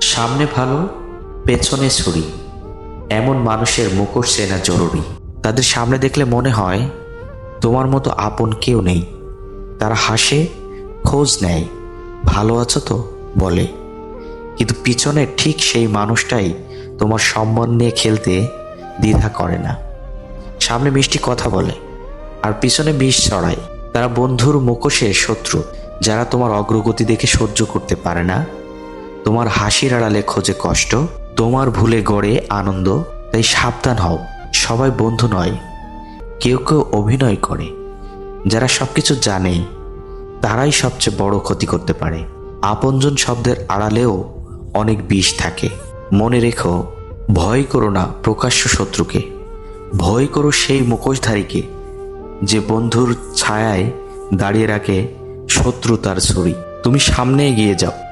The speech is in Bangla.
সামনে ভালো, পেছনে ছুরি। এমন মানুষের মুখোশ চেনা জরুরি। তাদের সামনে দেখলে মনে হয়, তোমার মতো আপন কেউ নেই। তারা হাসে, খোঁজ নেয়, ভালো আছো তো? বলে। কিন্তু পিছনে ঠিক সেই মানুষটাই তোমার সম্মান নিয়ে খেলতে দ্বিধা করে না। সামনে মিষ্টি কথা বলে, আর পিছনে বিষ ছড়ায়। তারা বন্ধুর মুখোশে শত্রু, যারা তোমার অগ্রগতি দেখে সহ্য করতে পারে না। তোমার হাসির আড়ালে খোঁজে কষ্ট, তোমার ভুলে গড়ে আনন্দ, তাই সাবধান হও, সবাই বন্ধু নয়, কেউ কেউ অভিনয় করে। যারা সব কিছু জানে, তারাই সবচেয়ে বড় ক্ষতি করতে পারে। আপনজন শব্দের আড়ালেও অনেক বিষ থাকে। মনে রেখো, ভয় করো না প্রকাশ্য শত্রুকে। ভয় করো সেই মুখোশধারীকে, যে বন্ধুর ছায়ায় দাঁড়িয়ে রাখে শত্রু তার ছুরি তুমি সামনে এগিয়ে যাও।